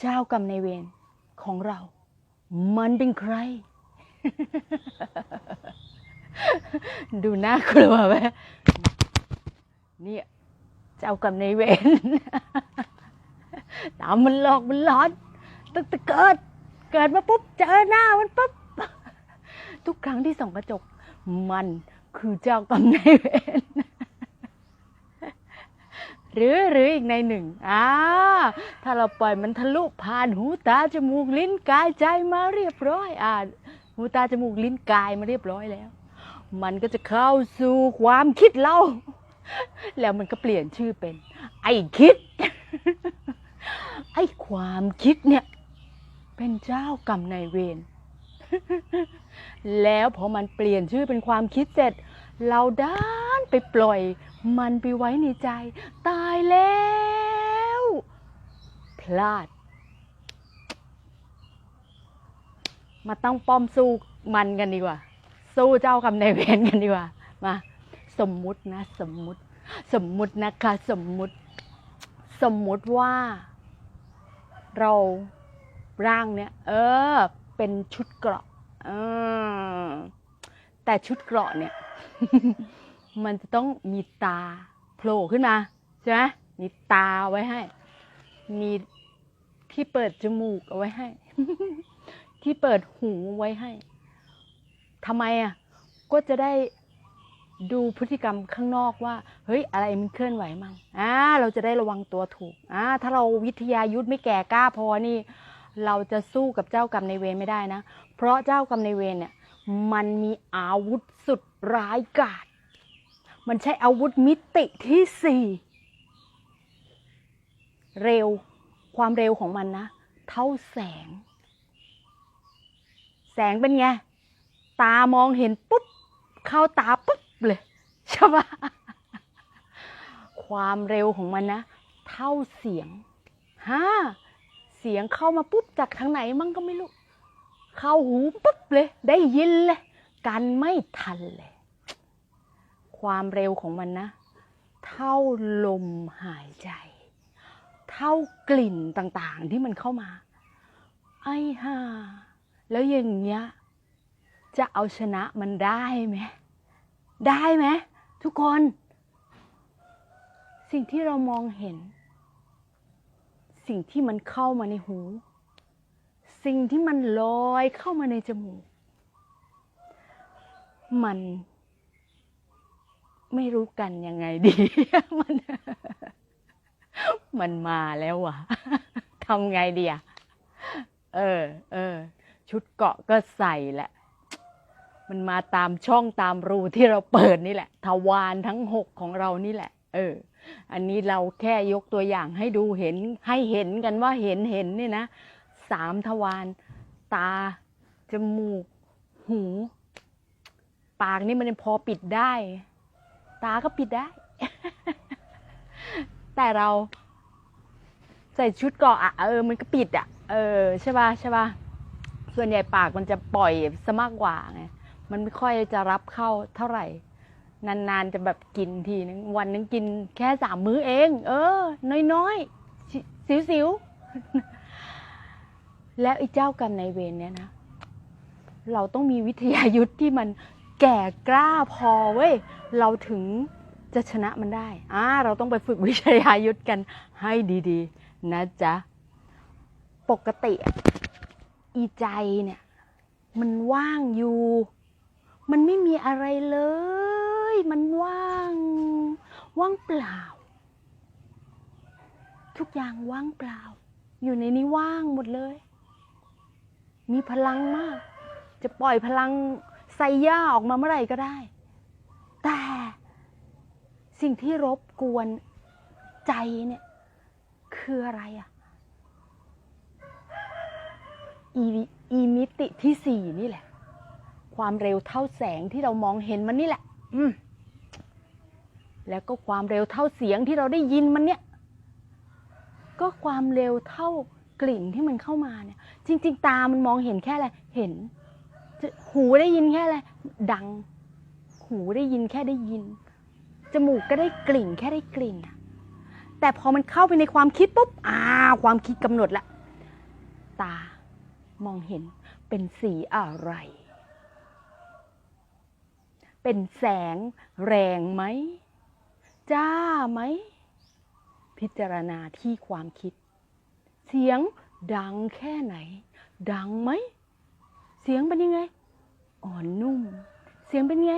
เจ้ากรรมในายเวรของเรา มันเป็นใคร ดูน่ากลัวไหมเนี่ยเจ้ากรรมในายเวรตามมันหลอกมันหลอนตั้งแต่เกิด เกิดมาปุ๊บเจอหน้ามันปุ๊บ ทุกครั้งที่ส่องกระจก มันคือเจ้ากรรมนายเวร หรือหรืออีกในหนึ่งอ่าถ้าเราปล่อยมันทะลุผ่านหูตาจมูกลิ้นกายใจมาเรียบร้อยอ่าหูตาจมูกลิ้นกายมาเรียบร้อยแล้ว มันก็จะเข้าสู่ความคิดเรา แล้วมันก็เปลี่ยนชื่อเป็น ไอ้คิด ไอ้ความคิดเนี่ย เป็นเจ้ากรรมนายเวรแล้วพอมันเปลี่ยนชื่อเป็นความคิดเสร็จ เราด้านไปปล่อย มันไปไว้ในใจ ตายแล้ว พลาด มาตั้งป้อมสู้มันกันดีกว่า สู้เจ้ากรรมนายเวรกันดีกว่า มา สมมุตินะ สมมุติ สมมุตินะคะ สมมุติ สมมุติว่า เราร่างเนี่ย เออ เป็นชุดเกราะ เออ แต่ชุดเกราะเนี่ย มันจะต้องมีตาโผล่ขึ้นมาใช่ไหมมีตาไว้ให้ มีที่เปิดจมูกเอาไว้ให้ ที่เปิดหูไว้ให้ทำไมอะก็จะได้ดูพฤติกรรมข้างนอกว่า เฮ้ย อะไรมันเคลื่อนไหวมั่งอ่าเราจะได้ระวังตัวถูกอ่าถ้าเราวิทยายุทธไม่แก่กล้าพอนี่ เราจะสู้กับเจ้ากรรมในเวรไม่ได้นะ เพราะเจ้ากรรมในเวรเนี่ย มันมีอาวุธสุดร้ายกาจ มันใช้อาวุธมิติที่สี่เร็วความเร็วของมันนะ เท่าแสง แสงเป็นไง ตามองเห็นปุ๊บ เข้าตาปุ๊บเลยใช่ปะความเร็วของมันนะ เท่าเสียงฮ่าเสียงเข้ามาปุ๊บจากทางไหนมั่งก็ไม่รู้ เข้าหูปุ๊บเลย ได้ยินเลย กันไม่ทันเลย ความเร็วของมันนะ เท่าลมหายใจ เท่ากลิ่นต่างๆที่มันเข้ามา ไอ้ห่าแล้วอย่างเงี้ยจะเอาชนะมันได้ไหมได้ไหมทุกคน สิ่งที่เรามองเห็น สิ่งที่มันเข้ามาในหู สิ่งที่มันลอยเข้ามาในจมูก มัน ไม่รู้กันยังไงดี มัน มันมาแล้ววะทำไงดีอะเออ เออ ชุดเกาะก็ใส่แหละ มันมาตามช่องตามรูที่เราเปิดนี่แหละ ทวารทั้งหกของเรานี่แหละ เออ อันนี้เราแค่ยกตัวอย่างให้ดูเห็น ให้เห็นกันว่าเห็นเห็นเนี่ยนะสามทวาร ตา จมูก หู ปากนี่มันพอปิดได้ ตาก็ปิดได้ แต่เราใส่ชุดเกาะอะเออมันก็ปิดอะ เออใช่ป่ะใช่ป่ะส่วนใหญ่ปากมันจะปล่อยซะมากกว่าไงมันไม่ค่อยจะรับเข้าเท่าไหร่ นานๆจะแบบกินทีนึงวันนึงกินแค่สามมื้อเอง เออ น้อยๆสิวๆแล้วไอ้เจ้ากรรมนายเวรเนี่ยนะเราต้องมีวิทยายุทธ์ที่มัน แก่กล้าพอเว้ย เราถึงจะชนะมันได้อ่าเราต้องไปฝึกวิทยายุทธกันให้ดีๆ นะจ๊ะ ปกติอีใจเนี่ย มันว่างอยู่ มันไม่มีอะไรเลย มันว่าง ว่างเปล่า ทุกอย่างว่างเปล่า อยู่ในนี้ว่างหมดเลย มีพลังมาก จะปล่อยพลัง ไซย่าออกมาเมื่อไหร่ก็ได้ แต่สิ่งที่รบกวนใจเนี่ย คืออะไรอะอีอีมิติที่สี่นี่แหละ ความเร็วเท่าแสงที่เรามองเห็นมันนี่แหละ อืมแล้วก็ความเร็วเท่าเสียงที่เราได้ยินมันเนี่ย ก็ความเร็วเท่ากลิ่นที่มันเข้ามาเนี่ย จริง ๆ ตามันมองเห็นแค่อะไร เห็น หูได้ยินแค่อะไรดัง หูได้ยินแค่ได้ยิน จมูกก็ได้กลิ่นแค่ได้กลิ่นแต่พอมันเข้าไปในความคิดปุ๊บอ่าความคิดกำหนดละ ตามองเห็นเป็นสีอะไร เป็นแสงแรงไหม จ้าไหม พิจารณาที่ความคิด เสียงดังแค่ไหน ดังไหม เสียงเป็นยังไง อ่อนนุ่ม เสียงเป็นไง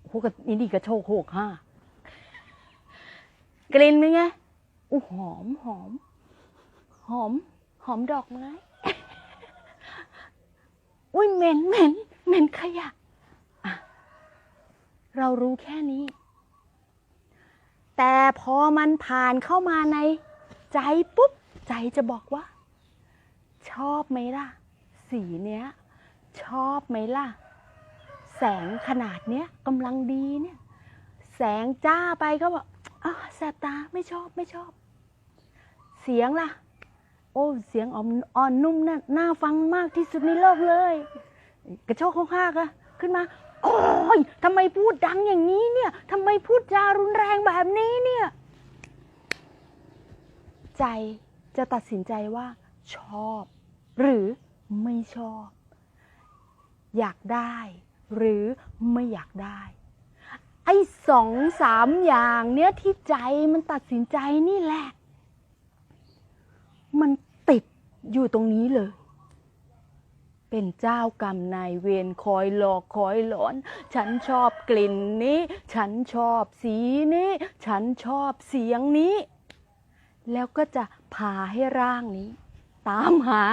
โอ้โหกระนี่ดีกระโชกโหกห้ากลิ่นเป็นไงอู้หอมหอม หอม หอมดอกไม้ อุ้ยเหม็นเหม็นเหม็นขยะอะเรารู้แค่นี้ แต่พอมันผ่านเข้ามาใน ใจปุ๊บ ใจจะบอกว่า ชอบไหมล่ะ สีเนี้ย ชอบไหมล่ะ แสงขนาดเนี้ยกำลังดีเนี่ย แสงจ้าไปก็บอกอ้าวแสบตาไม่ชอบไม่ชอบ เสียงล่ะ โอ้เสียงอ่อนนุ่มน่าน่าฟังมากที่สุดในโลกเลย กระโชกข้างๆอะขึ้นมา โอ้ยทำไมพูดดังอย่างนี้เนี่ยทำไมพูดจารุนแรงแบบนี้เนี่ย ใจจะตัดสินใจว่าชอบ หรือไม่ชอบ อยากได้ หรือไม่อยากได้ ไอ้สองสามอย่างเนี้ยที่ใจมันตัดสินใจนี่แหละ มันติดอยู่ตรงนี้เลย เป็นเจ้ากรรมนายเวรคอยหลอกคอยหลอน ฉันชอบกลิ่นนี้ ฉันชอบสีนี้ ฉันชอบเสียงนี้ แล้วก็จะพาให้ร่างนี้ ตามหา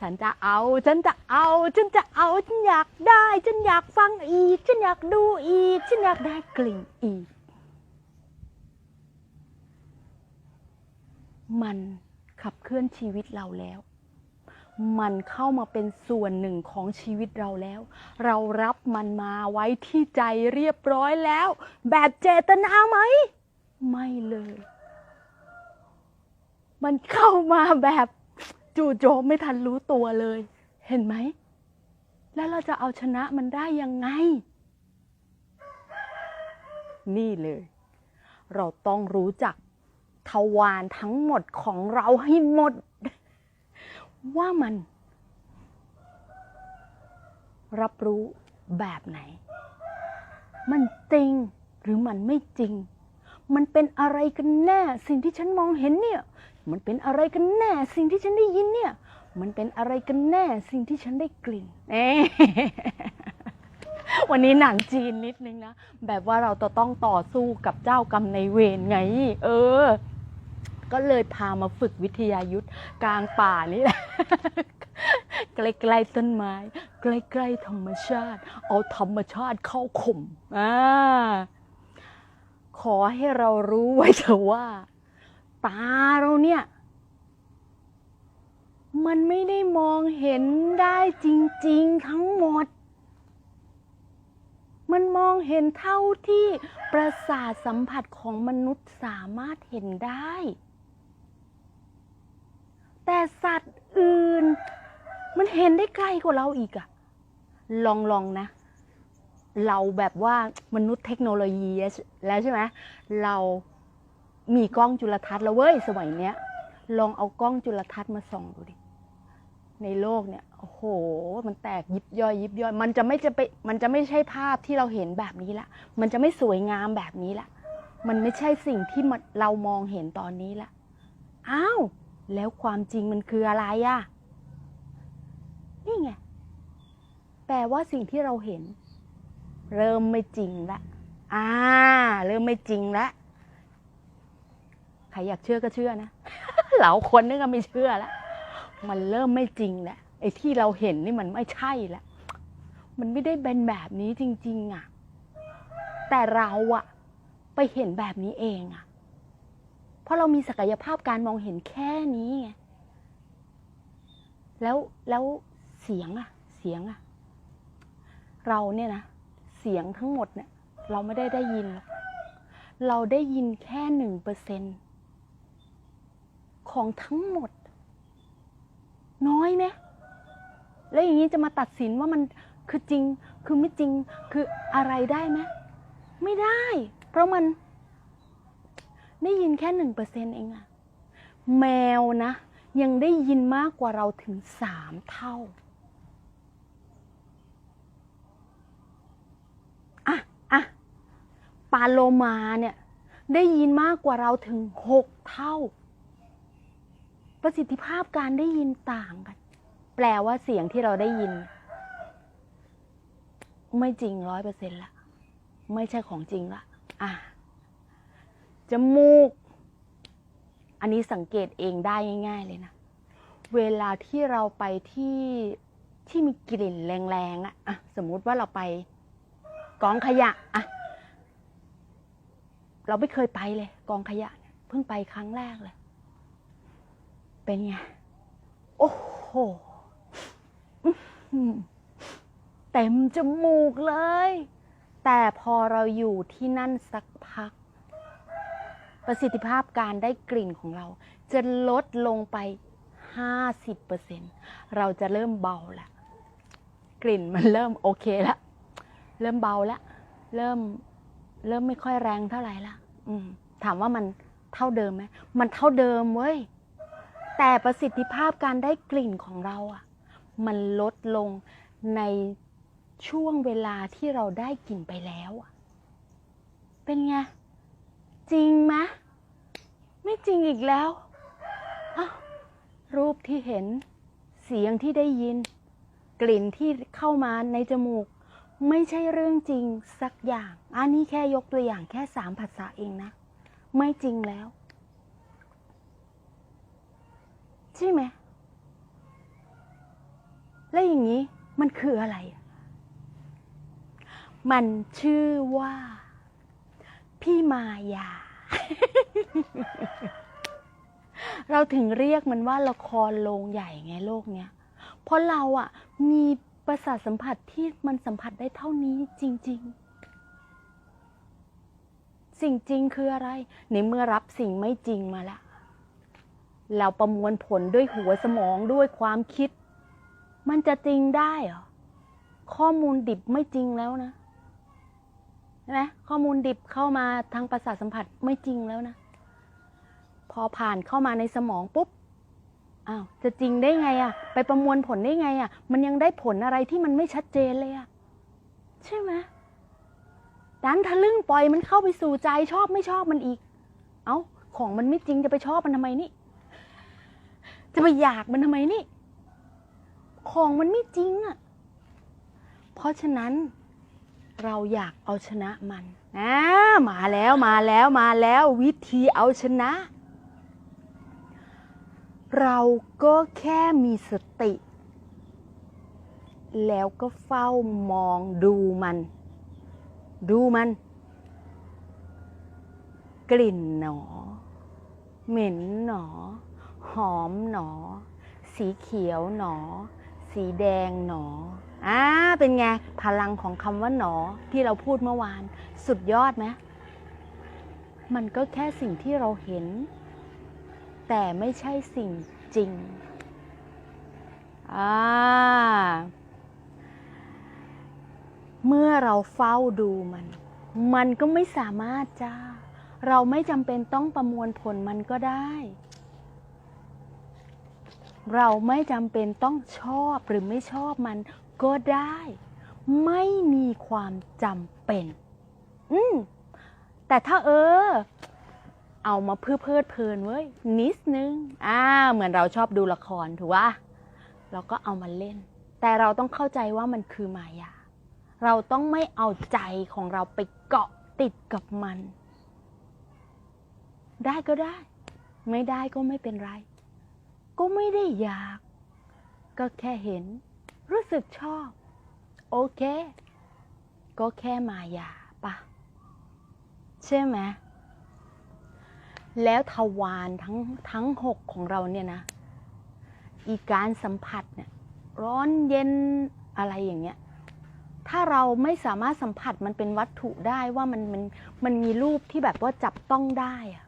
ฉันจะเอา ฉันจะเอา ฉันจะเอา ฉันอยากได้ ฉันอยากฟังอีก ฉันอยากดูอีก ฉันอยากได้กลิ่นอีก มันขับเคลื่อนชีวิตเราแล้ว มันเข้ามาเป็นส่วนหนึ่งของชีวิตเราแล้ว เรารับมันมาไว้ที่ใจเรียบร้อยแล้ว แบบเจตนาไหม ไม่เลย มันเข้ามาแบบ จู่โจมไม่ทันรู้ตัวเลย เห็นไหม แล้วเราจะเอาชนะมันได้ยังไง นี่เลย เราต้องรู้จักทวารทั้งหมดของเราให้หมด ว่ามัน รับรู้แบบไหน มันจริงหรือมันไม่จริง มันเป็นอะไรกันแน่ สิ่งที่ฉันมองเห็นเนี่ย มันเป็นอะไรกันแน่สิ่งที่ฉันได้ยินเนี่ย มันเป็นอะไรกันแน่สิ่งที่ฉันได้กลิ่นเอ๊ะวันนี้หนังจีนนิดนึงนะ แบบว่าเราจะต้องต่อสู้กับเจ้ากรรมในายเวรไง เออ ก็เลยพามาฝึกวิทยายุทธกลางป่านี่แหละใกล้ๆต้นไม้ ใกล้ๆธรรมชาติ เอาธรรมชาติเข้าข่มอ่าขอให้เรารู้ไว้เถอะว่า ตาเราเนี่ย มันไม่ได้มองเห็นได้จริง ๆ ทั้งหมด มันมองเห็นเท่าที่ประสาทสัมผัสของมนุษย์สามารถเห็นได้ แต่สัตว์อื่น มันเห็นได้ไกลกว่าเราอีกอะลองลองนะ เราแบบว่ามนุษย์เทคโนโลยีแล้วใช่ไหมเรา มีกล้องจุลทรรศน์แล้วเว้ยสมัยเนี้ย ลองเอากล้องจุลทรรศน์มาส่องดูดิ ในโลกเนี่ยโอ้โห มันแตกยิบย่อยยิบย่อย มันจะไม่จะไปมันจะไม่ใช่ภาพที่เราเห็นแบบนี้ละ มันจะไม่สวยงามแบบนี้ละ มันไม่ใช่สิ่งที่เรามองเห็นตอนนี้ละอ้าวแล้วความจริงมันคืออะไรอะนี่ไงแปลว่าสิ่งที่เราเห็น เริ่มไม่จริงละอ่า เริ่มไม่จริงละ ใครอยากเชื่อก็เชื่อนะเราคนนึงก็ไม่เชื่อแล้วมันเริ่มไม่จริงแล้วไอ้ที่เราเห็นนี่มันไม่ใช่แล้วมันไม่ได้เป็นแบบนี้จริง ๆอะแต่เราอะไปเห็นแบบนี้เองอะ เพราะเรามีศักยภาพการมองเห็นแค่นี้ไงแล้วแล้วเสียงอะเสียงอะเราเนี่ยนะเสียงทั้งหมดเนี่ย เราไม่ได้ได้ยิน เราได้ยินแค่หนึ่งเปอร์เซ็นต์ ของทั้งหมด น้อยไหมแล้วอย่างนี้จะมาตัดสินว่ามันคือจริง คือไม่จริงคืออะไรได้ไหมไม่ได้ เพราะมันได้ยินแค่หนึ่งเปอร์เซ็นเองอะแมวนะ ยังได้ยินมากกว่าเราถึงสามเท่าอะอะปาโลมาเนี่ย ได้ยินมากกว่าเราถึงหกเท่า ประสิทธิภาพการได้ยินต่างกัน แปลว่าเสียงที่เราได้ยิน ไม่จริงร้อยเปอร์เซ็นต์ละ ไม่ใช่ของจริงละ อะ จมูก อันนี้สังเกตเองได้ง่าย ๆ เลยนะ เวลาที่เราไปที่ที่มีกลิ่นแรงๆอะอะสมมุติว่าเราไปกองขยะอะเราไม่เคยไปเลย กองขยะเนี่ยเพิ่งไปครั้งแรกเลย เป็นไง โอ้โห เต็มจมูกเลย แต่พอเราอยู่ที่นั่นสักพัก ประสิทธิภาพการได้กลิ่นของเรา จะลดลงไป 50%เราจะเริ่มเบาแล้วกลิ่นมันเริ่มโอเคแล้วเริ่มเบาแล้วเริ่มเริ่มไม่ค่อยแรงเท่าไหร่ละถามว่ามันเท่าเดิมไหมมันเท่าเดิมเว้ย แต่ประสิทธิภาพการได้กลิ่นของเราอะ่ะมันลดลงในช่วงเวลาที่เราได้กลิ่นไปแล้วอะเป็นไง จริงไหมไม่จริงอีกแล้วรูปที่เห็นเสียงที่ได้ยิน กลิ่นที่เข้ามาในจมูก ไม่ใช่เรื่องจริงสักอย่าง อันนี้แค่ยกตัวอย่างแค่สามภาษาเองนะ ไม่จริงแล้ว ใช่ไหม แล้วอย่างนี้มันคืออะไร มันชื่อว่า พี่มายา เราถึงเรียกมันว่าละครโรงใหญ่ไงโลกเนี้ย เพราะเราอะมีประสาทสัมผัสที่มันสัมผัสได้เท่านี้จริง ๆสิ่งจริงคืออะไร ในเมื่อรับสิ่งไม่จริงมาแล้ว เราประมวลผลด้วยหัวสมองด้วยความคิด มันจะจริงได้เหรอ ข้อมูลดิบไม่จริงแล้วนะใช่ไหมข้อมูลดิบเข้ามาทางประสาทสัมผัสไม่จริงแล้วนะ พอผ่านเข้ามาในสมองปุ๊บอ้าวจะจริงได้ไงอะไปประมวลผลได้ไงอะมันยังได้ผลอะไรที่มันไม่ชัดเจนเลยอะใช่ไหมดันทะลึ่งปล่อยมันเข้าไปสู่ใจชอบไม่ชอบมันอีก เอ้าของมันไม่จริงจะไปชอบมันทำไมนี่ จะไปอยากมันทำไมนี่ ของมันไม่จริงอะเพราะฉะนั้นเราอยากเอาชนะมันอ่ามาแล้วมาแล้วมาแล้ววิธีเอาชนะ เราก็แค่มีสติ แล้วก็เฝ้ามองดูมัน ดูมัน กลิ่นหนอ เหม็นหนอ หอมหนอ สีเขียวหนอ สีแดงหนออ่าเป็นไง พลังของคำว่าหนอที่เราพูดเมื่อวาน สุดยอดไหมมันก็แค่สิ่งที่เราเห็น แต่ไม่ใช่สิ่งจริงอ่าเมื่อเราเฝ้าดูมัน มันก็ไม่สามารถจ้า เราไม่จำเป็นต้องประมวลผลมันก็ได้ เราไม่จำเป็นต้องชอบหรือไม่ชอบมันก็ได้ ไม่มีความจำเป็น อืมแต่ถ้าเออ เอามาเพื่อเพลิดเพลินเว้ยนิดนึง อ่า เหมือนเราชอบดูละครถูกปะเราก็เอามาเล่น แต่เราต้องเข้าใจว่ามันคือมายา เราต้องไม่เอาใจของเราไปเกาะติดกับมัน ได้ก็ได้ ไม่ได้ก็ไม่เป็นไร ก็ไม่ได้อยาก ก็แค่เห็น รู้สึกชอบ โอเค ก็แค่มายาปะใช่ไหมแล้วทวารทั้งทั้งหกของเราเนี่ยนะ อีการสัมผัสเนี่ยร้อนเย็นอะไรอย่างเงี้ย ถ้าเราไม่สามารถสัมผัสมันเป็นวัตถุได้ว่ามันมันมันมีรูปที่แบบว่าจับต้องได้อะ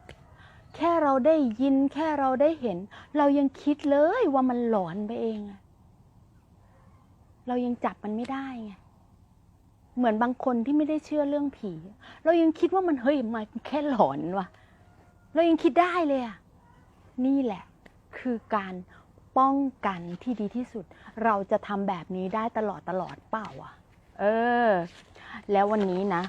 แค่เราได้ยินแค่เราได้เห็น เรายังคิดเลยว่ามันหลอนไปเองเรายังจับมันไม่ได้ไงเหมือนบางคนที่ไม่ได้เชื่อเรื่องผี เรายังคิดว่ามันเฮ้ยมันแค่หลอนวะเรายังคิดได้เลยอะนี่แหละ คือการป้องกันที่ดีที่สุด เราจะทำแบบนี้ได้ตลอดตลอดเปล่าอะเออ แล้ววันนี้นะ